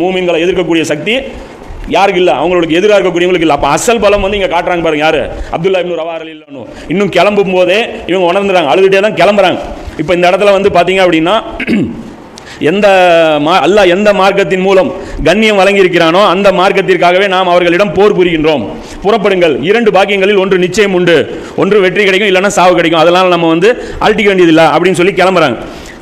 மூமின்களை எதிர்க்கக்கூடிய சக்தி யாருக்கு இல்லை? அவங்களுக்கு எதிராக இருக்கக்கூடியவங்களுக்கு இல்லை. அப்போ அசல் பலம் வந்து இங்கே காட்டுறாங்க பாருங்க யார்? அப்துல்லா இப்னு ரவாரல் இல்லைன்னு இன்னும் கிளம்பும் போதே இவங்க உணர்ந்துறாங்க அழுதுகிட்டே தான் கிளம்புறாங்க. இப்போ இந்த இடத்துல வந்து பார்த்தீங்க அப்படின்னா எந்த மா அல்லா எந்த மார்க்கத்தின் மூலம் கண்ணியம் வழங்கியிருக்கிறானோ அந்த மார்க்கத்திற்காகவே நாம் அவர்களிடம் போர் புரிகின்றோம். புறப்படுங்கள். இரண்டு பாக்கியங்களில் ஒன்று நிச்சயம் உண்டு. ஒன்று வெற்றி கிடைக்கும் இல்லைன்னா சாவு கிடைக்கும். அதெல்லாம் நம்ம வந்து அழட்டிக்க வேண்டியதில்லை அப்படின்னு சொல்லி கிளம்புறாங்க.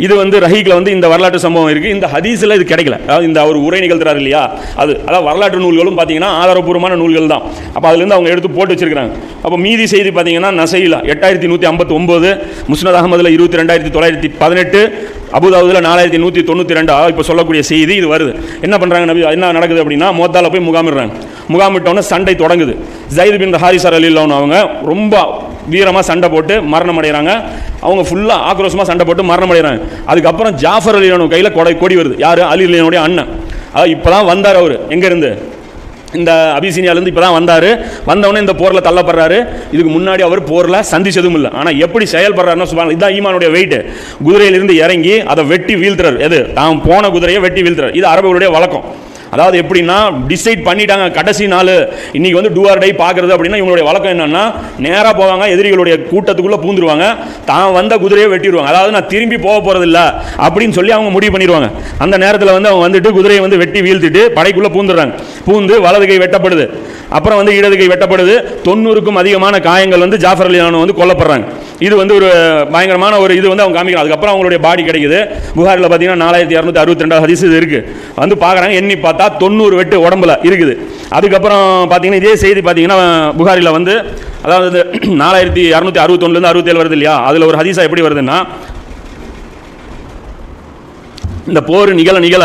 இது வந்து ரஹீக்கில் வந்து இந்த வரலாற்று சம்பவம் இருக்குது இந்த ஹதீஸில் இது கிடைக்கல. அதாவது இந்த அவர் உரை நிகழ்த்துறாரு இல்லையா? அது அதாவது வரலாற்று நூல்களும் பார்த்தீங்கன்னா ஆதாரபூர்வமான நூல்கள் தான். அப்போ அதுலேருந்து அவங்க எடுத்து போட்டு வச்சிருக்காங்க அப்போ மீதி செய்தி பார்த்தீங்கன்னா நசையில் எட்டாயிரத்தி நூற்றி ஐம்பத்தி ஒம்பது முஸ்னத் அகமதில் இருபத்தி ரெண்டாயிரத்தி தொள்ளாயிரத்தி பதினெட்டு அபுதாபுதில் நாலாயிரத்தி நூற்றி தொண்ணூற்றி ரெண்டு இப்போ சொல்லக்கூடிய செய்தி இது வருது. என்ன பண்ணுறாங்க நபி? என்ன நடக்குது அப்படின்னா மொத்தால போய் முகாமிடுறாங்க. முகாமிட்டோன்னே சண்டை தொடங்குது. ஜயித் பின் ஹாரிசர் அலில்லவன் அவங்க ரொம்ப வீரமாக சண்டை போட்டு மரணம் அடைகிறாங்க அவங்க ஃபுல்லாக ஆக்ரோஷமாக சண்டை போட்டு மரணம் அடைகிறாங்க அதுக்கப்புறம் ஜாஃபர் அலிலானு கையில் கொடை கொடி வருது. யார்? அலி அலிலானுடைய அண்ணன். அதாவது இப்போ தான் வந்தார் அவர். எங்கேருந்து? இந்த அபிசீனியாலேருந்து இப்போ தான் வந்தார். வந்தவொடனே இந்த போரில் தள்ளப்படுறாரு. இதுக்கு முன்னாடி அவர் போரில் சந்திச்சதும் இல்லை. ஆனால் எப்படி செயல்படுறாருன்னு சொல்லுவாங்க இதுதான் ஈமானுடைய வெயிட்டு குதிரையிலிருந்து இறங்கி அதை வெட்டி வீழ்த்துறாரு. எது? தான் போன குதிரையை வெட்டி வீழ்த்துறாரு. இது அரபுகளுடைய வழக்கம். அதாவது எப்படின்னா டிசைட் பண்ணிட்டாங்க கடைசி நாள். இன்னைக்கு வந்து டூ ஆர் டை பார்க்குறது அப்படின்னா இவங்களுடைய வழக்கம் என்னன்னா நேராக போவாங்க எதிரிகளுடைய கூட்டத்துக்குள்ளே பூந்துருவாங்க. தான் வந்த குதிரையை வெட்டிடுவாங்க அதாவது நான் திரும்பி போக போகிறது இல்லை அப்படின்னு சொல்லி அவங்க முடிவு பண்ணிடுவாங்க அந்த நேரத்தில் வந்து அவங்க வந்துட்டு குதிரையை வந்து வெட்டி வீழ்த்திட்டு படைக்குள்ளே பூந்துடுறாங்க. பூந்து வலது கை வெட்டப்படுது. அப்புறம் வந்து இடது கை வெட்டப்படுது. தொண்ணூறுக்கும் அதிகமான காயங்கள் வந்து ஜாஃபர் அலியானு வந்து கொல்லப்படுறாங்க. இது வந்து ஒரு பயங்கரமான ஒரு இது வந்து அவங்க காமிக்கிறாங்க. அதுக்கப்புறம் அவங்களுடைய பாடி கிடைக்குது. புகாரில் பார்த்தீங்கன்னா நாலாயிரத்தி இரநூத்தி அறுபத்தி ரெண்டாவது ஹதீஸ் இது இருக்குது வந்து பார்க்குறாங்க எண்ணி பார்த்தா தொண்ணூறு வெட்டு உடம்புல இருக்குது. அதுக்கப்புறம் பார்த்தீங்கன்னா இதே செய்தி பார்த்தீங்கன்னா புகாரில் வந்து அதாவது நாலாயிரத்தி இரநூத்தி அறுபத்தொன்னுலேருந்து அறுபத்தேழு வருது இல்லையா? அதில் ஒரு ஹதீஸாக எப்படி வருதுன்னா இந்த போர் நிகழ நிகழ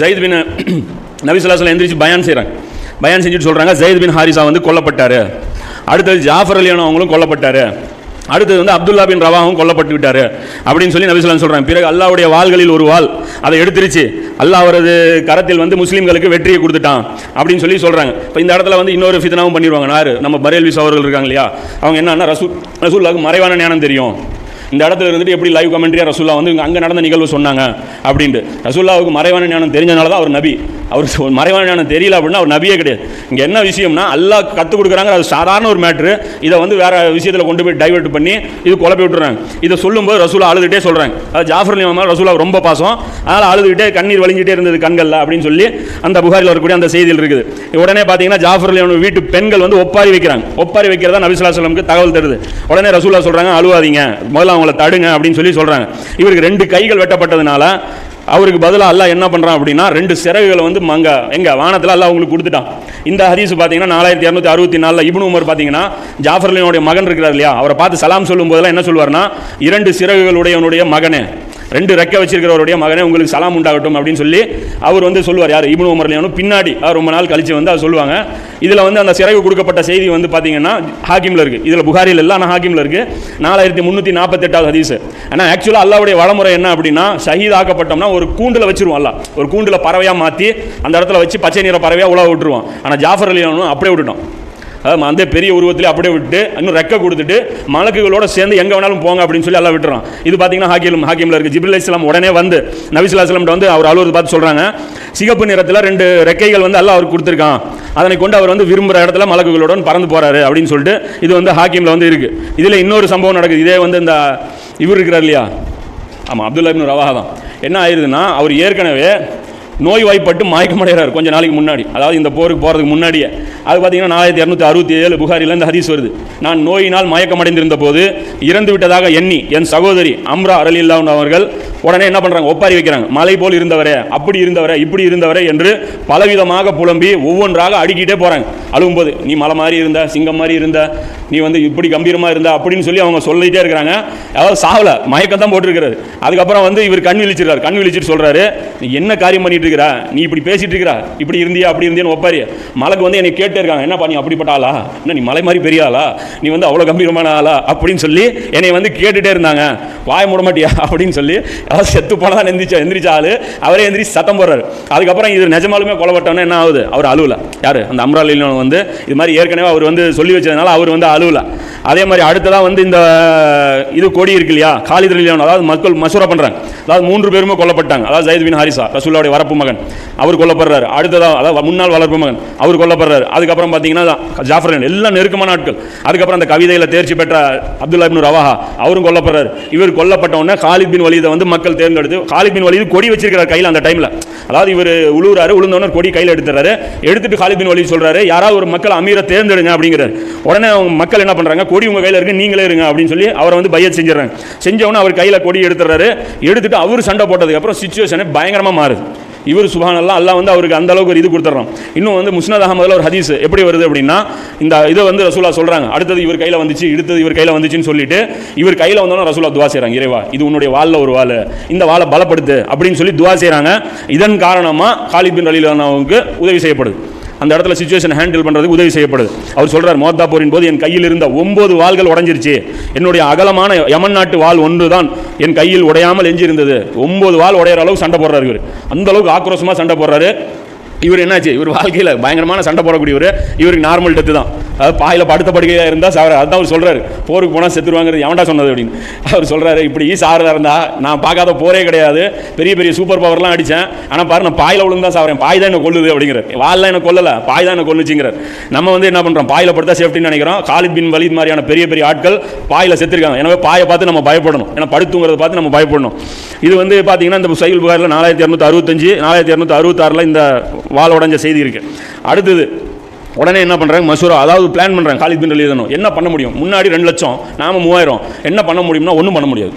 ஜெயித் பின் நபிசுல்லாஸ்லாம் எந்திரிச்சு பயான் செய்கிறாங்க பயான் செஞ்சுட்டு சொல்கிறாங்க ஜெயித் பின் ஹாரிசா வந்து கொல்லப்பட்டார். அடுத்தது ஜாஃபர் அலியானோ அவங்களும் கொல்லப்பட்டார். அடுத்தது வந்து அப்துல்லா பின் ரவாவும் கொல்லப்பட்டு விட்டார். அப்படின்னு சொல்லி நபிசுல்லாம் சொல்கிறாங்க பிறகு அல்லாவுடைய வாள்களில் ஒரு வாள். அதை எடுத்துருச்சு. அல்லா அவரது கரத்தில் வந்து முஸ்லீம்களுக்கு வெற்றியை கொடுத்துட்டான். அப்படின்னு சொல்லி சொல்கிறாங்க இப்போ இந்த இடத்துல வந்து இன்னொரு ஃபிதனாவும் பண்ணிடுவாங்க நார் நம்ம பரேல்விஸ் அவர்கள் இருக்காங்க இல்லையா? அவங்க என்னன்னா ரசூல் ரசூல்லாவுக்கு மறைவான ஞானம் தெரியும். இந்த இடத்துல இருந்துட்டு எப்படி லைவ் கமெண்ட்ரியாக ரசூல்லா வந்து அங்கே நடந்த நிகழ்வு சொன்னாங்க அப்படின்ட்டு. ரசூல்லாவுக்கு மறைவான ஞானம் தெரிஞ்சனால தான் அவர் நபி. அவர் மறைவான ஞானம் தெரியல அப்படின்னா அவர் நபியே கிடையாது. இங்கே என்ன விஷயம்னா அல்லா கற்றுக் கொடுக்குறாங்க அது சாதாரண ஒரு மேட்ரு இதை வந்து வேற விஷயத்தில் கொண்டு போய் டைவர்ட் பண்ணி இது குழப்பி விட்டுறாங்க. இதை சொல்லும்போது ரசூலா அழுதுகிட்டே சொல்கிறாங்க அது ஜாஃபர் அலி ரசூலா ரொம்ப பாசம். அதனால் அழுதுகிட்டே கண்ணீர் வழிஞ்சிட்டே இருந்தது கண்களில் அப்படின்னு சொல்லி அந்த புகாரில் வரக்கூடிய அந்த செய்தியில் இருக்குது. உடனே பார்த்தீங்கன்னா ஜாஃபர் அலி வீட்டு பெண்கள் வந்து ஒப்பாரி வைக்கிறாங்க. ஒப்பாரி வைக்கிறதா நபிசுல்லா சொல்லமுக்கு தகவல் தருது. உடனே ரசூலா சொல்கிறாங்க அழுவாதீங்க. முதல்ல அவங்கள தடுங்க அப்படின்னு சொல்லி சொல்கிறாங்க இவருக்கு ரெண்டு கைகள் வெட்டப்பட்டதுனால அவருக்கு பதிலாக அல்லா என்ன பண்ணுறான் அப்படின்னா ரெண்டு சிறகுகளை வந்து மங்க எங்க வானத்தில் அல்லா உங்களுக்கு கொடுத்துட்டான். இந்த ஹதீஸ் பார்த்தீங்கன்னா நாலாயிரத்தி இரநூத்தி அறுபத்தி நாலில் இப்னு உமர் பார்த்தீங்கன்னா ஜாஃபர்லினுடைய மகன் இருக்கிறார் இல்லையா? அவரை பார்த்து சலாம் சொல்லும் போதெல்லாம் என்ன சொல்லுவார்னா இரண்டு சிறகுகளுடையவனுடைய மகனே. ரெண்டு ரெக்க வச்சிருக்கிறவருடைய மகனே உங்களுக்கு சலாம் உண்டாகட்டும் அப்படின்னு சொல்லி அவர் வந்து சொல்லுவார். யார்? இபுன் உமர் அலியானு பின்னாடி. ரொம்ப நாள் கழிச்சு வந்து அவர் சொல்லுவாங்க. இதில் வந்து அந்த சிறகு கொடுக்கப்பட்ட செய்தி வந்து பார்த்தீங்கன்னா ஹாக்கிமில் இருக்குது இதில் புகாரில் இல்லை ஆனால் ஹாக்கிமில் இருக்குது நாலாயிரத்தி முந்நூற்றி நாற்பத்தெட்டாவது ஹதீஸ். ஆனால் ஆக்சுவலாக அல்லாவுடைய வளமுறை என்ன அப்படின்னா ஷஹீத் ஆக்கப்பட்டோம்னா ஒரு கூண்டில் வச்சிருவோம் அல்ல ஒரு கூண்டில் பறவையாக மாற்றி அந்த இடத்துல வச்சு பச்சை நிற பறவையாக உழவு விட்டுருவோம். ஆனால் ஜாஃபர் அலியானும் அப்படியே விட்டுட்டோம். அந்த பெரிய உருவத்திலே அப்படியே விட்டு இன்னும் ரெக்க கொடுத்துட்டு மலக்குகளோட சேர்ந்து எங்கே வேணாலும் போங்க அப்படின்னு சொல்லி எல்லாம் விட்டுறோம். இது பார்த்தீங்கன்னா ஹாக்கியம் ஹாக்கியமில் இருக்குது ஜிபில் இஸ்லாம் உடனே வந்து நபிசுல்லா இஸ்லாம்கிட்ட வந்து அவர் அலுவலர் பார்த்து சொல்கிறாங்க சிகப்பு நிறத்தில் ரெண்டு ரெக்கைகள் வந்து எல்லாம் அவருக்கு கொடுத்துருக்கான். அதனை கொண்டு அவர் வந்து விரும்புகிற இடத்துல மலக்குகளுடன் பறந்து போகிறாரு அப்படின்னு சொல்லிட்டு இது வந்து ஹாக்கியமில் வந்து இருக்குது இதில் இன்னொரு சம்பவம் நடக்குது. இதே வந்து இந்த இவர் இருக்கிறார் இல்லையா? ஆமாம் அப்துல்லா இப்னு ரவாஹா தான். என்ன ஆயிருதுன்னா அவர் ஏற்கனவே நோய்வாய்ப்பட்டு மயக்கமடைகிறார் கொஞ்ச நாளைக்கு முன்னாடி. அதாவது இந்த போருக்கு போகிறதுக்கு முன்னாடியே. அது பார்த்தீங்கன்னா நாலாயிரத்தி இரநூத்தி அறுபத்தி ஏழு புகாரிலேருந்து ஹதீஸ் வருது. நான் நோயினால் மயக்கமடைந்திருந்த போது இறந்து விட்டதாக எண்ணி என் சகோதரி அம்ரா அரலில்லா அவர்கள் உடனே என்ன பண்ணுறாங்க ஒப்பாரி வைக்கிறாங்க. மலை போல் இருந்தவரே அப்படி இருந்தவரே இப்படி இருந்தவரே என்று பலவிதமாக புலம்பி ஒவ்வொன்றாக அடுக்கிட்டே போகிறாங்க அழுகும்போது நீ மலை மாதிரி இருந்த சிங்கம் மாதிரி இருந்த நீ வந்து இப்படி கம்பீரமாக இருந்த அப்படின்னு சொல்லி அவங்க சொல்லிட்டே இருக்கிறாங்க. அதாவது சாவல மயக்கம் தான் போட்டிருக்கிறது. அதுக்கப்புறம் வந்து இவர் கண் விழிச்சிருக்காரு கண் விழிச்சிட்டு சொல்றாரு என்ன காரியம் பண்ணிட்டு இருக்கிற நீ இப்படி பேசிட்டு இருக்கிற இப்படி இருந்தியா? அப்படி இருந்தியான்னு ஒப்பாரி மலைக்கு வந்து என்னை கேட்டே இருக்காங்க. என்னப்பா நீ அப்படிப்பட்ட ஆளா? என்ன நீ மலை மாதிரி பெரிய ஆளா? நீ வந்து அவ்வளோ கம்பீரமான ஆளா? அப்படின்னு சொல்லி என்னை வந்து கேட்டுட்டே இருந்தாங்க. வாய மூட மாட்டியா? அப்படின்னு சொல்லி. அதாவது செத்து போனதான் எந்திரிச்சா எந்திரிச்ச ஆளு. அவரே எந்திரிச்சு சத்தம் போடுறாரு. அதுக்கப்புறம் இது நிஜமாலுமே கொலப்பட்டவனே என்ன ஆகுது? அவர் அழுவல. யாரு? அந்த அம்ராலின் வந்து இது மாதிரி ஏற்கனவே அவர் வந்து சொல்லி வச்சதுனால அவர் வந்து அழுவலை. அதே மாதிரி அடுத்ததாக வந்து இந்த இது கொடி இருக்கு இல்லையா? காலித் ரலியல்லாஹு அதாவது மக்கள் மசூரா பண்ணுறாங்க அதாவது மூன்று பேருமே கொல்லப்பட்டாங்க. அதாவது ஜயத் பின் ஹாரிசா ரசூல்லாவுடைய வரப்பு மகன். அவர் கொல்லப்படுறாரு. அடுத்ததாக அதாவது முன்னாள் வளர்ப்பு மகன். அவர் கொல்லப்படுறாரு. அதுக்கப்புறம் பார்த்தீங்கன்னா ஜாஃபர் எல்லாம் நெருக்கமான ஆட்கள். அதுக்கப்புறம் அந்த கவிதையில் தேர்ச்சி பெற்ற அப்துல்லா இப்னு ரவாஹா அவரும் கொல்லப்படுறாரு. இவர் கொல்லப்பட்டவுடனே காலித் பின் வலிதை வந்து மக்கள் தேர்ந்தெடுத்து காலித் பின் வலிது கொடி வச்சிருக்கிறார் கையில் அந்த டைமில் அதாவது இவர் உழுவுறாரு உளுந்தோடனே கொடி கையில் எடுத்துறாரு எடுத்துட்டு காலித் பின் வலீத் சொல்கிறாரு யாராவது ஒரு மக்கள் அமீரை தேர்ந்தெடுங்க அப்படிங்கிறார். உடனே அவங்க மக்கள் என்ன பண்ணுறாங்க கொடி உங்கள் கையில் இருக்கு நீங்களே இருங்க அப்படின்னு சொல்லி அவரை வந்து பையத் செஞ்சிடறாங்க. செஞ்சவொன்னே அவர் கையில் கொடி எடுத்துடுறாரு. எடுத்துட்டு அவர் சண்டை போட்டதுக்கப்புறம் சுச்சுவேஷனே பயங்கரமாக மாறுது. இவர் சுபானல்லாம் எல்லாம் வந்து அவருக்கு அந்த அளவுக்கு ஒரு இது கொடுத்துட்றோம் இன்னும் வந்து முஸ்னத் அகமதில் ஒரு ஹதீஸ் எப்படி வருது அப்படின்னா இந்த இதை வந்து ரசூலா சொல்கிறாங்க அடுத்தது இவர் கையில் வந்துச்சு இடுத்தது இவர் கையில் வந்துச்சுன்னு சொல்லிட்டு இவர் கையில் வந்தோன்னா ரசூலா துவா செய்கிறாங்க இறைவா இது உன்னுடைய வாளில் ஒரு வாள். இந்த வாளை பலப்படுத்து அப்படின்னு சொல்லி துவா செய்கிறாங்க இதன் காரணமாக காலித் பின் அலிலானாவுக்கு உதவி செய்யப்படுது. அந்த இடத்துல சுச்சுவேஷன் ஹேண்டில் பண்ணுறதுக்கு உதவி செய்யப்படுது. அவர் சொல்கிறார் மோத்தா போரின் போது என் கையில் இருந்த ஒன்பது வாள்கள் உடஞ்சிருச்சு. என்னுடைய அகலமான யமன் நாட்டு வாள் ஒன்று தான் என் கையில் உடையாமல் எஞ்சிருந்தது ஒன்பது வாள் உடையிற அளவுக்கு சண்டை போடுறாரு இவர். அந்த அளவுக்கு ஆக்ரோஷமாக சண்டை போடுறாரு. இவர் என்னாச்சு? இவர் வாழ்க்கையில் பயங்கரமான சண்டை போடக்கூடியவர். இவருக்கு நார்மல் டெத்து தான். அதாவது பாயில் படுத்த படுக்கையாக இருந்தால் சார் அதுதான் அவர் சொல்கிறார் போருக்கு போனால் செத்துருவாங்கிறது எவன்டா சொன்னது அப்படின்னு. அவர் சொல்கிறாரு இப்படி சாரதாக இருந்தால் நான் பார்க்காத போரே கிடையாது. பெரிய பெரிய சூப்பர் பவர்லாம் அடித்தேன் ஆனால் பாரு நான் பாயில் விழுந்தா சாவறேன் பாய் தான் என்ன கொல்லுது அப்படிங்கிற வால்லாம் என்ன கொல்லலை. பாய் தான் என்ன கொல்லுச்சுங்கிறார். நம்ம வந்து என்ன பண்ணுறோம் பாயில் படுத்தா சேஃப்டின்னு நினைக்கிறோம். காலித் பின் வலித் மாதிரியான பெரிய பெரிய ஆட்கள் பாயில் செத்துருக்காங்க. எனவே பாயை பார்த்து நம்ம பயப்படணும். ஏன்னா படுத்துங்கிறத பார்த்து நம்ம பயப்படணும். இது வந்து பார்த்தீங்கன்னா இந்த சைல் புகாரில் நாலாயிரத்தி இரநூத்தி அறுபத்தஞ்சு நாலாயிரத்தி இரநூத்தி அறுபத்தாறில் இந்த வால் உடஞ்ச செய்தி இருக்கு. அடுத்தது உடனே என்ன பண்ணுறாங்க மசூரா அதாவது பிளான் பண்ணுறாங்க காலித் பின் எழுதணும் என்ன பண்ண முடியும்? முன்னாடி ரெண்டு லட்சம் நாம மூவாயிரம். என்ன பண்ண முடியும்னா ஒன்றும் பண்ண முடியாது.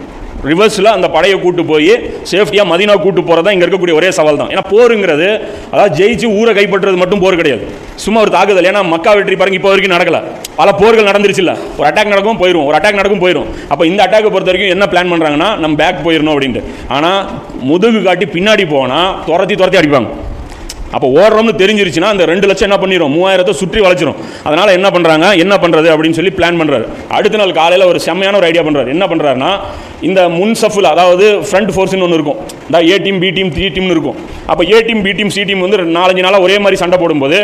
ரிவர்ஸில் அந்த படையை கூட்டு போய் சேஃப்டியாக மதினா கூட்டு போகிறது தான் இங்கே இருக்கக்கூடிய ஒரே சவால் தான் ஏன்னா போருங்கிறது அதாவது ஜெயிச்சு ஊரை கைப்பற்றுறது மட்டும் போர் கிடையாது. சும்மா ஒரு தாக்குதல். ஏன்னா மக்கா வெற்றி பாருங்க இப்போ வரைக்கும் நடக்கல. பல போர்கள் நடந்துருச்சு ஒரு அட்டாக் நடக்கும் போயிடும் ஒரு அட்டாக் நடக்கும் போயிடும் அப்போ இந்த அட்டாக்கை பொறுத்த வரைக்கும் என்ன பிளான் பண்ணுறாங்கன்னா நம்ம பேக் போயிடணும் அப்படின்ட்டு. ஆனால் முதுகு காட்டி பின்னாடி போனால் துரத்தி துரத்தி அடிப்பாங்க. அப்போ ஓடுறோம்னு தெரிஞ்சிருச்சுன்னா அந்த ரெண்டு லட்சம் என்ன பண்ணிடும் மூவாயிரத்தை சுற்றி வளைச்சிரும். அதனால் என்ன பண்ணுறாங்க என்ன பண்ணுறது அப்படின்னு சொல்லி பிளான் பண்ணுறாரு அடுத்த நாள் காலையில் ஒரு செம்மையான ஒரு ஐடியா பண்ணுறாரு என்ன பண்ணுறாருன்னா இந்த முன் சஃபில் அதாவது ஃப்ரண்ட் ஃபோர்ஸ்னு ஒன்று இருக்கும். இந்த A team B team three டீம்னு இருக்கும். அப்போ A team B team C team வந்து நாலஞ்சு நாளாக ஒரே மாதிரி சண்டை போடும்போது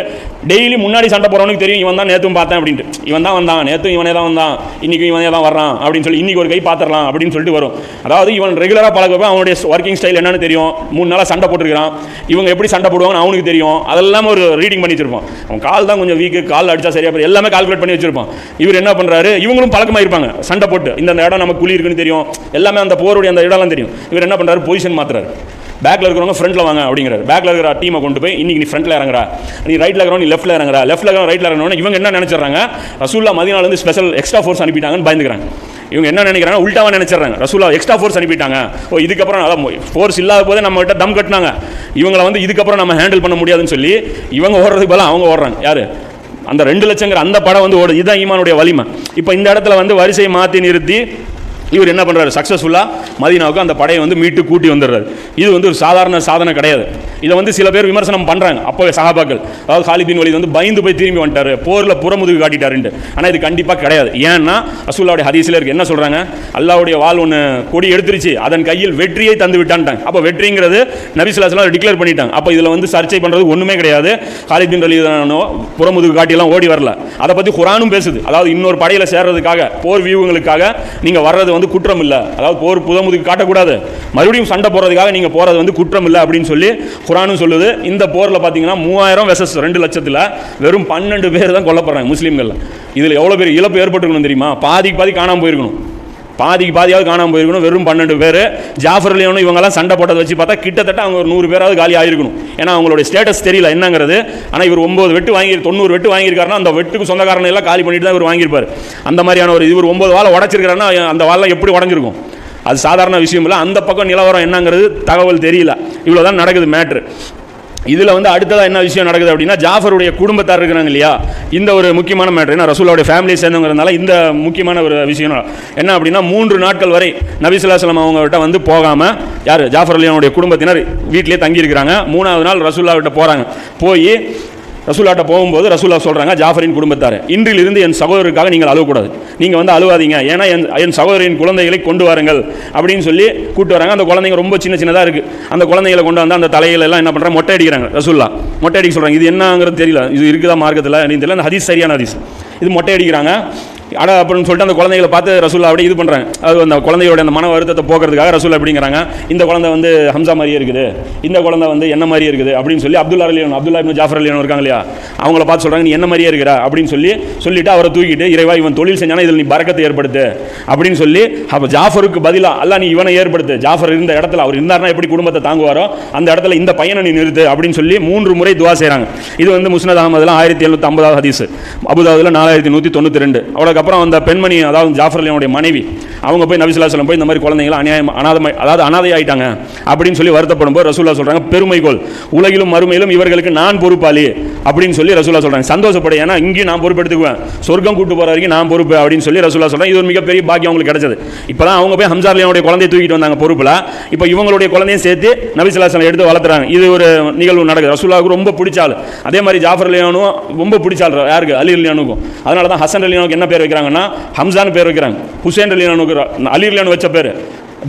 டெய்லி முன்னாடி சண்டை போடுறவனுக்கு தெரியும் இவன் தான் நேற்றும் பார்த்தேன் அப்படின்ட்டு. இவன் தான் வந்தான். நேற்றும் இவனே தான் வந்தான். இன்னைக்கு இவனே தான் வர்றான் அப்படின்னு சொல்லி இன்னைக்கு ஒரு கை பார்த்துடலாம் அப்படின்னு சொல்லிட்டு வரும். அதாவது இவன் ரெகுலராக பழகப்போ அவனுடைய ஒர்க்கிங் ஸ்டைல் என்னன்னு தெரியும். மூணு நாளாக சண்டை போட்டுருக்கான் இவங்க எப்படி சண்டை போடுவாங்கன்னு அவனுக்கு தெரியும். அதெல்லாம் ஒரு ரீடிங் பண்ணி வச்சிருப்பான். அவன் கால் தான் கொஞ்சம் வீக்கு கால் அடிச்சா சரியா எல்லாமே கால்குலேட் பண்ணி வச்சிருப்பான். இவர் என்ன பண்றாரு? இவங்களும் பழக்கமாக இருப்பாங்க சண்டை போட்டு. இந்த இடம் நமக்கு குழி இருக்குன்னு தெரியும். எல்லாமே அந்த போருடைய அந்த இடம்லாம் தெரியும். இவர் என்ன பண்ணுறாரு பொசிஷன் மாத்துறாரு. பேக்ல இருக்கிறவங்க ஃப்ரண்ட்ல வாங்க அப்படிங்கிறாரு. பேக்கில் இருக்கிற டீமை கொண்டு போய் இன்றைக்கி நீ ஃப்ரண்ட்டில் இறங்குறா. நீ ரைட்டில் இருக்கிறவங்க நீ லெஃப்ட்ல இறங்குறா. லெஃப்ட்டில் இருக்கிறவங்க ரைட்டில் இறங்கணும் இவங்க என்ன நினச்சிடுறாங்க? ரசூல்லா மதினால ஸ்பெஷல் எக்ஸ்ட்ரா ஃபோர்ஸ் அனுப்பிட்டாங்கன்னு பயந்துக்கிறாங்க. இவங்க என்ன நினைக்கிறாங்க உள்டாவாக நினைச்சிடறாங்க. ரசூலா எக்ஸ்ட்ரா ஃபோர்ஸ் அனுப்பிட்டாங்க. ஓ இதுக்கப்புறம் அதான் ஃபோர்ஸ் இல்லாத போதே நம்ம கிட்ட தம் கட்டினாங்க. இவங்களை வந்து இதுக்கப்புறம் நம்ம ஹேண்டில் பண்ண முடியாதுன்னு சொல்லி இவங்க ஓடுறதுக்கு பதிலாக அவங்க ஓடுறாங்க. யார்? அந்த ரெண்டு லட்சங்கிற அந்த படம் வந்து ஓடுது இதுதான் ஈமானுடைய வலிமை. இப்போ இந்த இடத்துல வந்து வரிசையை மாற்றி நிறுத்தி இவர் என்ன பண்ணுறாரு சக்ஸஸ்ஃபுல்லாக மதீனாவுக்கு அந்த படையை வந்து மீட்டு கூட்டி வந்துடுறாரு. இது வந்து ஒரு சாதாரண சாதனை கிடையாது. இதை வந்து சில பேர் விமர்சனம் பண்ணுறாங்க அப்போ சகாபாக்கள் அதாவது ஹாலிபின் வலி வந்து பயந்து போய் திரும்பி வந்துட்டாரு. போரில் புறமுதுகு காட்டிட்டாருன்ட்டு. ஆனால் இது கண்டிப்பாக கிடையாது. ஏன்னா ரசூல்லாவுடைய ஹதீஸில் இருக்குது என்ன சொல்கிறாங்க அல்லாவுடைய வாள் ஒன்று கொடி எடுத்துருச்சு. அதன் கையில் வெற்றியை தந்து விட்டான்ட்டாங்க. அப்போ வெற்றிங்கிறது நபிசுல்லாஸ்லாம் டிக்ளேர் பண்ணிட்டாங்க. அப்போ இதில் வந்து சர்ச்சை பண்ணுறது ஒன்றுமே கிடையாது. ஹாலிபின் வலி புறமுதுகு காட்டியெல்லாம் ஓடி வரல. அதை பற்றி குரானும் பேசுது. அதாவது இன்னொரு படையில் சேர்றதுக்காக போர் வியூவங்களுக்காக நீங்கள் வர்றது வந்து குற்றம் இல்லை அதாவது போர் புதமுதுக்கு காட்டக்கூடாது. மறுபடியும் சண்டை போகிறதுக்காக நீங்கள் போகிறது வந்து குற்றம் இல்லை அப்படின்னு சொல்லி குரானும் சொல்லுது. இந்த போரில் பார்த்தீங்கன்னா மூவாயிரம் வெசஸ் ரெண்டு லட்சத்தில் வெறும் பன்னெண்டு பேர் தான் கொல்லப்படுறாங்க முஸ்லீம்கள் இதில் எவ்வளோ பேர் இழப்பு ஏற்பட்டுருக்கணும் தெரியுமா? பாதிக்கு பாதி காணாமல் போயிருக்கணும். பாதிக்கு பாதியாவது காணாமல் போயிருக்கணும். வெறும் பன்னெண்டு பேர். ஜாஃபர் அலியோனும் இவங்கெல்லாம் சண்டை போட்டதை வச்சு பார்த்தா கிட்டத்தட்ட அவங்க ஒரு நூறு பேராவது காலி ஆகிருக்கணும் ஏன்னா அவங்களுடைய ஸ்டேட்டஸ் தெரியல. என்னங்கிறது? ஆனால் இவர் ஒம்பது வெட்டு வாங்கி தொண்ணூறு வெட்டு வாங்கியிருக்காருன்னா அந்த வெட்டுக்கு சொந்தக்காரனை எல்லாம் காலி பண்ணிட்டு தான் இவர் வாங்கியிருப்பார். அந்த மாதிரியான ஒரு இவர் ஒம்பது வாழை உடச்சிருக்காருன்னா அந்த வாழை எப்படி உடஞ்சிருக்கும்? அது சாதாரண விஷயம் இல்லை. அந்த பக்கம் நிலவரம் என்னங்கிறது தகவல் தெரியல. இவ்வளோ தான் நடக்குது மேட்ரு இதில் வந்து அடுத்ததாக என்ன விஷயம் நடக்குது அப்படின்னா ஜாஃபருடைய குடும்பத்தார் இருக்கிறாங்க இல்லையா? இந்த ஒரு முக்கியமான மேட்ரு ஏன்னா ரசூலாவுடைய ஃபேமிலி சேர்ந்தவங்கிறதுனால இந்த முக்கியமான ஒரு விஷயம் என்ன அப்படின்னா மூன்று நாட்கள் வரை நபிசுல்லாஸ்லாம் அவங்ககிட்ட வந்து போகாமல் யார்? ஜாஃபர் அலியானுடைய குடும்பத்தினர் வீட்டிலேயே தங்கியிருக்கிறாங்க. மூணாவது நாள் ரசூல்லாவிட்ட போகிறாங்க போய் ரசூலாட்ட போகும்போது ரசூலா சொல்கிறாங்க ஜாஃபரின் குடும்பத்தார் இன்றிலிருந்து என் சகோதரருக்காக நீங்கள் அழுவக்கூடாது. நீங்கள் வந்து அழுவாதீங்க. ஏன்னா என் என் சகோதரின் குழந்தைகளை கொண்டு வாருங்கள் அப்படின்னு சொல்லி கூப்பிட்டு வராங்க. அந்த குழந்தைங்க ரொம்ப சின்ன சின்னதாக இருக்குது அந்த குழந்தைகளை கொண்டு வந்து அந்த தலையில எல்லாம் என்ன பண்ணுறாங்க மொட்டை அடிக்கிறாங்க ரசூல்லா. மொட்டை அடிக்க சொல்கிறாங்க இது என்னங்கிறது தெரியல. இது இருக்குதா மார்க்கத்தில்? அப்படின்னு தெரியல. அந்த ஹதீஸ் சரியான ஹதீஸ். இது மொட்டை அடிக்கிறாங்க. அட அப்படின்னு சொல்லிட்டு அந்த குழந்தைகளை பார்த்து ரசூல்லா அப்படியே இது பண்ணுறாங்க அது அந்த குழந்தையோட அந்த மன வருத்தத்தை போக்குறதுக்காக ரசூலா அப்படிங்கிறாங்க. இந்த குழந்தை வந்து ஹம்சா மாதிரியே இருக்குது. இந்த குழந்தை வந்து என்ன மாதிரியே இருக்குது அப்படின்னு சொல்லி அப்துல்லா அலியன் அப்துல்லா இப்னு ஜாஃபர் அலியன் இருக்காங்க இல்லையா? அவங்கள பார்த்து சொல்கிறாங்க நீ என்ன மாதிரியே இருக்கிற? அப்படின்னு சொல்லி சொல்லிட்டு அவரை தூக்கிட்டு இறைவா இவன் தொழில் செஞ்சானா இதில் நீ பறக்கத்தை ஏற்படுத்து. அப்படின்னு சொல்லி அப்போ ஜாஃபருக்கு பதிலாக அல்ல நீ இவனை ஏற்படுத்து. ஜாஃபர் இருந்த இடத்துல அவர் இருந்தார்னா எப்படி குடும்பத்தை தாங்குவாரோ அந்த இடத்துல இந்த பையனை நீ நிறுத்து அப்படின்னு சொல்லி மூன்று முறை துவா செய்கிறாங்க இது வந்து முஸ்னத் அகமதுலாம் ஆயிரத்தி எழுநூற்றி ஐம்பதாவது ஹதீஸ். அபுதாபுல நாலாயிரத்தி நூற்றி தொண்ணூற்றி ரெண்டு. அவ்வளோ அப்புறம் அந்த பெண்மணி அதாவது ஜாஃபர் அலியனுடைய மனைவி அவங்க போய் நபிசுல்லா சொல்லம் போய் இந்த மாதிரி குழந்தைங்களை அநியாயம் அனாதமை அதாவது அனாதை ஆயிட்டாங்க அப்படின்னு சொல்லி வருத்தப்படும் போது ரசூல்லா சொல்கிறாங்க பெருமைகோள் உலகிலும் மறுமையிலும் இவர்களுக்கு நான் பொறுப்பாளி. அப்படின்னு சொல்லி ரசூல்லா சொல்கிறாங்க சந்தோஷப்படு. ஏன்னா இங்கேயும் நான் பொறுப்பெடுத்துக்குவேன். சொர்க்கம் கூட்டு போகிற வரைக்கும் நான் பொறுப்பு அப்படின்னு சொல்லி ரசூல்லா சொல்கிறேன் இது ஒரு மிகப்பெரிய பாக்கியம் அவங்களுக்கு கிடைச்சது. இப்பதான் அவங்க போய் ஹம்சார்லியாவுடைய குழந்தையை தூக்கிட்டு வந்தாங்க பொறுப்பில். இப்போ இவங்களுடைய குழந்தையும் சேர்த்து நபிசுல்லா சொல்லம் எடுத்து வளர்த்துறாங்க. இது ஒரு நிகழ்வு நடக்குது. ரசூல்லாவுக்கு ரொம்ப பிடிச்சாள் அதே மாதிரி ஜாஃபர் அலியானும் ரொம்ப பிடிச்சாள் யாருக்கு? அலி அலியானுக்கும். அதனால தான் ஹசன் அலியானுக்கு என்ன பேர் வைக்கிறாங்கன்னா ஹம்சான்னு பேர் வைக்கிறாங்க. ஹுசேன் அலியானுக்கு அலி வச்ச பேர்.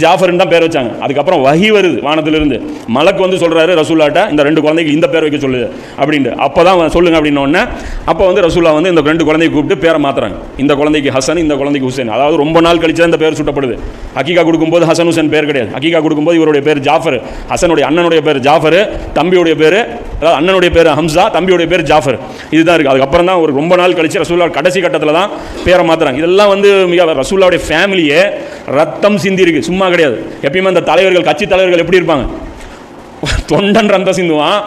ஜாஃபர்னு தான் பேர் வச்சாங்க. அதுக்கப்புறம் வகி வருது வானத்திலிருந்து. மலக்கு வந்து சொல்கிறாரு ரசூல்லாட்ட இந்த ரெண்டு குழந்தைக்கு இந்த பேர் வைக்க சொல்லுது அப்படின்ட்டு. அப்போ தான் சொல்லுங்க அப்படின்னோடனே அப்போ வந்து ரசூல்லா வந்து இந்த ரெண்டு குழந்தைய கூப்பிட்டு பேரை மாத்துறாங்க. இந்த குழந்தைக்கு ஹசன் இந்த குழந்தைக்கு ஹுசேன். அதாவது ரொம்ப நாள் கழிச்சு தான் இந்த பேர் சுட்டப்படுது. ஹக்கீகா கொடுக்கும்போது ஹசன் ஹுசேன் பேர் கிடையாது. ஹக்கீகா கொடுக்கும்போது இவருடைய பேர் ஜாஃபர். ஹசனுடைய அண்ணனுடைய பேர் ஜாஃபர். தம்பியுடைய பேர் அதாவது அண்ணனுடைய பேர் ஹம்சா தம்பியுடைய பேர் ஜாஃபர். இதுதான் இருக்குது அதுக்கப்புறம் தான் ஒரு ரொம்ப நாள் கழிச்சு ரசூல்லா கடைசி கட்டத்தில் தான் பேரை மாத்துறாங்க. இதெல்லாம் வந்து மிக ரசூல்லாவுடைய ஃபேமிலியே ரத்தம் சிந்தி இருக்குது சும்மா கிடையாது. எப்பயுமே அந்த தலைவர்கள் கட்சி தலைவர்கள் எப்படி இருப்பாங்க? தொண்டன் ரந்த சிந்துவான்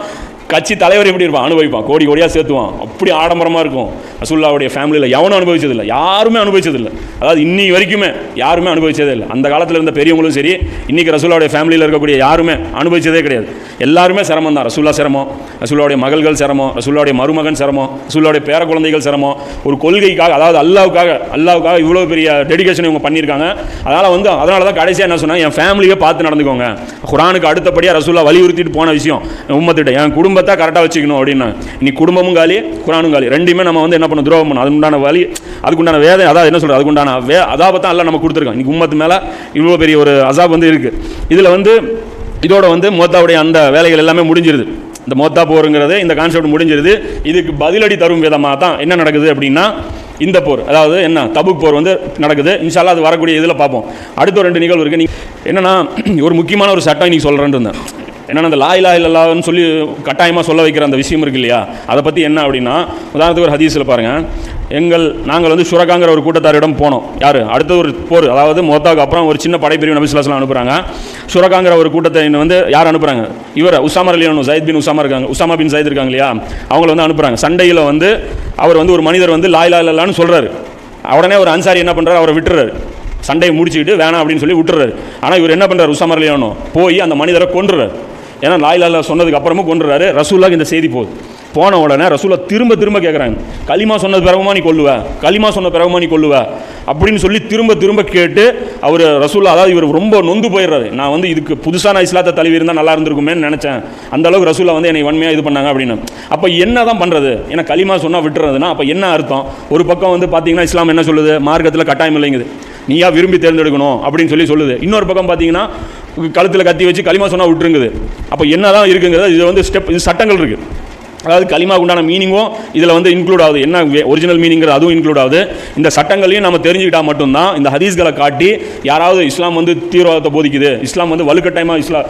கட்சி தலைவர் எப்படி இருப்பான்? அனுபவிப்பான். கோடி கோடியாக சேர்த்துவான். அப்படி ஆடம்பரமாக இருக்கும். அசுல்லாவுடைய ஃபேமிலியில் எவனும் அனுபவிச்சதில்லை. யாருமே அனுபவிச்சதில்லை. அதாவது இன்னி வரைக்குமே யாருமே அனுபவிச்சதே இல்லை. அந்த காலத்தில் இருந்த பெரியவங்களும் சரி இன்னைக்கு ரசூல்லாவுடைய ஃபேமிலியில் இருக்கக்கூடிய யாருமே அனுபவிச்சதே கிடையாது. எல்லாருமே சிரமம் தான். ரசூல்லா சிரமம் ரசூல்லாவுடைய மகள்கள் சிரமம் ரசூல்லாவுடைய மருமகன் சிரமம் ரசூல்லாவுடைய பேர குழந்தைகள் சிரமம் ஒரு கொள்கைக்காக அதாவது அல்லாவுக்காக அல்லாவுக்காக இவ்வளோ பெரிய டெடிகேஷன் இவங்க பண்ணியிருக்காங்க. அதனால் வந்து அதனால தான் கடைசியாக என்ன சொன்னால் என் ஃபேமிலியை பார்த்து நடந்துக்கோங்க. குரானுக்கு அடுத்தபடியாக ரசூல்லா வலியுறுத்திட்டு போன விஷயம் உம்மத்திட்ட. என் குடும்ப குடும்பத்தை கரெக்டாக வச்சுக்கணும் அப்படின்னா நீ குடும்பமும் காலி குரானும் காலி. ரெண்டுமே நம்ம வந்து என்ன பண்ண துரோகம் பண்ணணும். அதுக்குண்டான வழி அதுக்குண்டான வேதை அதாவது என்ன சொல்கிறது அதுக்குண்டான வே அதாபத்தான் எல்லாம் நம்ம கொடுத்துருக்கோம் இன்னைக்கு உம்மத்து மேலே இவ்வளோ பெரிய ஒரு அசாப் வந்து இருக்குது இதில் வந்து இதோட வந்து மோத்தாவுடைய அந்த வேலைகள் எல்லாமே முடிஞ்சிருது. இந்த மோத்தா போருங்கிறது இந்த கான்செப்ட் முடிஞ்சிருது. இதுக்கு பதிலடி தரும் விதமாக தான் என்ன நடக்குது அப்படின்னா இந்த போர் அதாவது என்ன தபுக் போர் வந்து நடக்குது. இன்ஷால்லா அது வரக்கூடிய இதில் பார்ப்போம். அடுத்த ஒரு ரெண்டு நிகழ்வு இருக்குது நீ என்னன்னா ஒரு முக்கியமான ஒரு சட்டம் இன்னைக்கு சொல்கிறேன் இருந்தேன். ஏன்னா அந்த லா இலா சொல்லி கட்டாயமாக சொல்ல வைக்கிற அந்த விஷயம் இருக்கு இல்லையா? அதை பற்றி என்ன அப்படின்னா உதாரணத்துக்கு ஒரு ஹதீஸில் பாருங்கள் எங்கள் நாங்கள் வந்து சுரகாங்கிற ஒரு கூட்டத்தாரிடம் போனோம். யார்? அடுத்த ஒரு போர் அதாவது மொத்தாவுக்கு அப்புறம் ஒரு சின்ன படைப்பிரிவு நபிசுலாஸ்லாம் அனுப்புகிறாங்க சுரகாங்கிற ஒரு கூட்டத்தை வந்து யார் அனுப்புகிறாங்க இவர் உசாமர் அலியானு ஜயத் பின் உசாமா இருக்காங்க. உசாமா பின் ஜயத் இருக்காங்க இல்லையா? அவங்கள வந்து அனுப்புகிறாங்க சண்டையில் வந்து அவர் வந்து ஒரு மனிதர் வந்து லாயிலா இல்லலான்னு சொல்கிறாரு உடனே ஒரு அன்சாரி என்ன பண்ணுறாரு அவரை விட்டுறாரு. சண்டையை முடிச்சுக்கிட்டு வேணாம் அப்படின்னு சொல்லி விட்டுறாரு. ஆனால் இவர் என்ன பண்ணுறாரு உசாமர் அலியானோ போய் அந்த மனிதரை கொன்றுறாரு. ஏன்னா லாயிலால சொன்னதுக்கு அப்புறமும் கொண்டுறாரு ரசூலாக்கு இந்த செய்தி போகுது. போன உடனே ரசூலா திரும்ப திரும்ப கேட்குறாங்க களிமா சொன்னது பிறகுமா நீ கொல்லுவ? களிமா சொன்ன பிறகுமா நீ கொல்லுவ? அப்படின்னு சொல்லி திரும்ப திரும்ப கேட்டு அவர் ரசூலா அதாவது இவர் ரொம்ப நொந்து போயிடுறாரு. நான் வந்து இதுக்கு புதுசாக நான் இஸ்லாத்தை தழுவி இருந்தால் நல்லா இருந்திருக்குமேன்னு நினச்சேன். அந்த அளவுக்கு ரசூலா வந்து என்னை வன்மையாக இது பண்ணாங்க அப்படின்னு. அப்போ என்ன தான் பண்ணுறது ஏன்னா களிமா சொன்னால் விட்டுறதுன்னா அப்போ என்ன அர்த்தம்? ஒரு பக்கம் வந்து பார்த்தீங்கன்னா இஸ்லாம் என்ன சொல்லுது? மார்க்கத்தில் கட்டாயம் இல்லைங்குது. நீயா விரும்பி தேர்ந்தெடுக்கணும் அப்படின்னு சொல்லி சொல்லுது. இன்னொரு பக்கம் பார்த்தீங்கன்னா கழுத்தில் கத்தி வச்சு களிமா சொன்னால் விட்டுருங்குது. அப்போ என்ன தான் இருக்குங்கிறது இது வந்து ஸ்டெப் இது சட்டங்கள் இருக்குது அதாவது களிமாவுக்கு உண்டான மீனிங்கும் இதில் வந்து இன்க்ளூட் ஆகுது. என்ன ஒரிஜினல் மீனிங்கிறது அதுவும் இன்க்ளூட் ஆகுது. இந்த சட்டங்களையும் நம்ம தெரிஞ்சுக்கிட்டால் மட்டும்தான் இந்த ஹதீஸ்களை காட்டி யாராவது இஸ்லாம் வந்து தீவிரவாதத்தை போதிக்குது. இஸ்லாம் வந்து வலுக்கட்டாயமாக இஸ்லாம்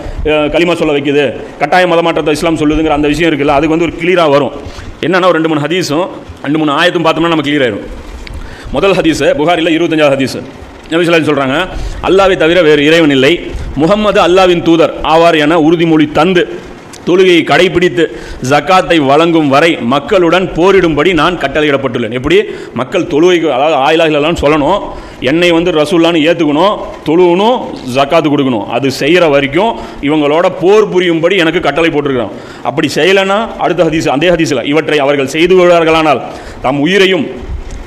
களிமா சொல்ல வைக்குது. கட்டாய மதமாற்றத்தை இஸ்லாம் சொல்லுதுங்கிற அந்த விஷயம் இருக்குல்ல அதுக்கு வந்து ஒரு கிளியராக வரும். என்னென்னா ரெண்டு மூணு ஹதீஸும் ரெண்டு மூணு ஆயத்தும் பார்த்தோம்னா நம்ம கிளியர் ஆயிரும். முதல் ஹதீஸு புகாரில் இருபத்தஞ்சாவது ஹதீஸு. நபிசுல்லாஹி சொல்கிறாங்க அல்லாவை தவிர வேறு இறைவன் இல்லை. முகம்மது அல்லாவின் தூதர் ஆவார் என உறுதிமொழி தந்து தொழுகையை கடைபிடித்து ஜக்காத்தை வழங்கும் வரை மக்களுடன் போரிடும்படி நான் கட்டளையிடப்பட்டுள்ளேன். எப்படி? மக்கள் தொழுகைக்கு அதாவது ஆயிலாகலாம் சொல்லணும் என்னை வந்து ரசூல்லான்னு ஏற்றுக்கணும் தொழுவணும் ஜக்காத்து கொடுக்கணும். அது செய்கிற வரைக்கும் இவங்களோட போர் புரியும்படி எனக்கு கட்டளை போட்டிருக்கிறான். அப்படி செய்யலைன்னா அடுத்த ஹதீஸ் அதே ஹதீஸில் இவற்றை அவர்கள் செய்து கொள்வார்களானால் தம் உயிரையும்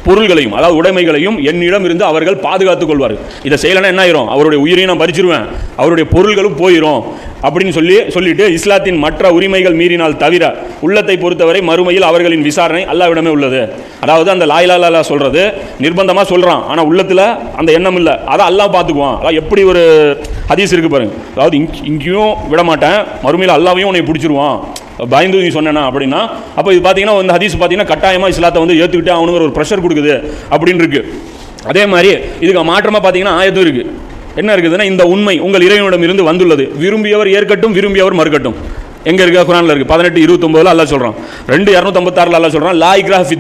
பொருள்களையும் அதாவது உடைமைகளையும் என்னிடம் இருந்து அவர்கள் பாதுகாத்துக் கொள்வார் இதை செய்யலைன்னா என்ன ஆயிரும்? அவருடைய உயிரையும் நான் பறிச்சிருவேன். அவருடைய பொருள்களும் போயிடும் அப்படின்னு சொல்லி சொல்லிட்டு இஸ்லாத்தின் மற்ற உரிமைகள் மீறினால் தவிர உள்ளத்தை பொறுத்தவரை மறுமையில் அவர்களின் விசாரணை அல்லாவிடமே உள்ளது. அதாவது அந்த லாயிலாலா சொல்கிறது நிர்பந்தமாக சொல்கிறான் ஆனால் உள்ளத்தில் அந்த எண்ணம் இல்லை. அதை அல்லாஹ் பார்த்துக்குவான். அதான் எப்படி ஒரு ஹதீஸ் இருக்கு பாருங்க. அதாவது இங் இங்கேயும் விட மாட்டேன் மறுமையில் அல்லாவையும் உன்னை பிடிச்சிருவான். பயந்து நீ சொன்னேன்னா அப்படின்னா அப்போ இது பார்த்தீங்கன்னா இந்த ஹதீஸ் பார்த்தீங்கன்னா கட்டாயமாக இஸ்லாத்தை வந்து ஏற்றுக்கிட்டே அவனுங்கிற ஒரு ப்ரெஷர் கொடுக்குது அப்படின்னு இருக்கு அதே மாதிரி இதுக்கு மாற்றமாக பார்த்தீங்கன்னா ஆயத்தும் இருக்குது என்ன இருக்குதுன்னா இந்த உண்மை உங்கள் இறைவனிடம் இருந்து வந்துள்ளது. விரும்பியவர் ஏற்கட்டும் விரும்பியவர் மறுக்கட்டும். எங்கே இருக்கா? குரானில் இருக்குது பதினெட்டு இருபத்தொம்போதில் அல்லா சொல்கிறான் ரெண்டு இரநூத்தம்பத்தாறில் அல்லா சொல்கிறான் லா இக்ராஹ்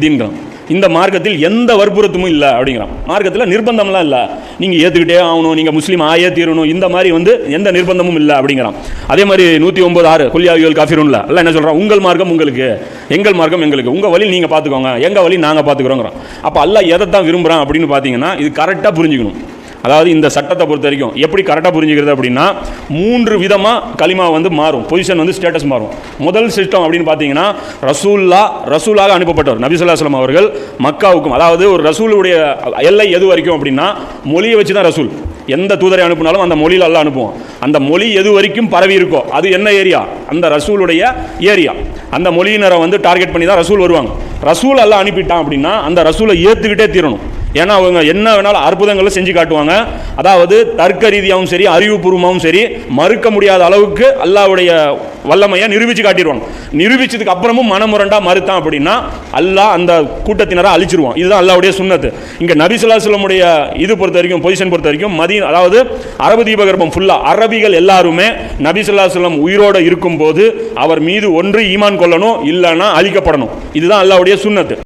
இந்த மார்க்கத்தில் எந்த வற்புறுத்தமும் இல்லை அப்படிங்கிறான். மார்க்கத்தில் நிர்பந்தம்லாம் இல்லை. நீங்கள் ஏற்றுக்கிட்டே ஆகணும் நீங்கள் முஸ்லீம் ஆயே தீரணும் இந்த மாதிரி வந்து எந்த நிர்பந்தமும் இல்லை அப்படிங்கிறான். அதே மாதிரி நூற்றி ஒம்பது ஆறு கொல்லியாவியல் காஃபிருன்ல. எல்லாம் என்ன சொல்கிறான் உங்கள் மார்க்கம் உங்களுக்கு எங்கள் மார்க்கம் எங்களுக்கு. உங்கள் வழி நீங்கள் பார்த்துக்கோங்க எங்கள் வழி நாங்கள் பார்த்துக்குறோங்கிறோம் அப்போ அல்லாஹ் எதை தான் விரும்புகிறான் அப்படின்னு பார்த்தீங்கன்னா இது கரெக்டாக புரிஞ்சுக்கணும். அதாவது இந்த சட்டத்தை பொறுத்த வரைக்கும் எப்படி கரெக்டாக புரிஞ்சுக்கிறது அப்படின்னா மூன்று விதமாக களிமா வந்து மாறும். பொசிஷன் வந்து ஸ்டேட்டஸ் மாறும். முதல் சிஸ்டம் அப்படின்னு பார்த்தீங்கன்னா ரசூல்லா ரசூலாக அனுப்பப்பட்டவர் நபி அவர்கள் மக்காவுக்கும் அதாவது ஒரு ரசூலுடைய எல்லை எது வரைக்கும் அப்படின்னா மொழியை வச்சு தான் ரசூல். எந்த தூதரை அனுப்பினாலும் அந்த மொழியில் எல்லாம் அனுப்புவோம் அந்த மொழி எது வரைக்கும் பரவி இருக்கோ அது என்ன ஏரியா அந்த ரசூலுடைய ஏரியா அந்த மொழியினரை வந்து டார்கெட் பண்ணி தான் ரசூல் வருவாங்க. ரசூல் எல்லாம் அனுப்பிட்டான் அப்படின்னா அந்த ரசூலை ஏற்றுக்கிட்டே தீரணும். ஏன்னா அவங்க என்ன வேணாலும் அற்புதங்களை செஞ்சு காட்டுவாங்க. அதாவது தர்க்க ரீதியாகவும் சரி அறிவுபூர்வமாகவும் சரி மறுக்க முடியாத அளவுக்கு அல்லாவுடைய வல்லமையை நிரூபித்து காட்டிடுவாங்க நிரூபித்ததுக்கு அப்புறமும் மனமுரண்டா மறுத்தான் அப்படின்னா அல்லாஹ் அந்த கூட்டத்தினரை அழிச்சிருவான். இதுதான் அல்லாவுடைய சுண்ணத்து. இங்கே நபிசுல்லாஸ்லமுடைய இது பொறுத்த வரைக்கும் பொசிஷன் பொறுத்த வரைக்கும் மதியம் அதாவது அரபு தீபகற்பம் ஃபுல்லாக அரபிகள் எல்லாருமே நபிசுல்லாஸ்லம் உயிரோடு இருக்கும்போது அவர் மீது ஒன்று ஈமான் கொள்ளணும் இல்லைன்னா அழிக்கப்படணும். இதுதான் அல்லாவுடைய சுண்ணத்து.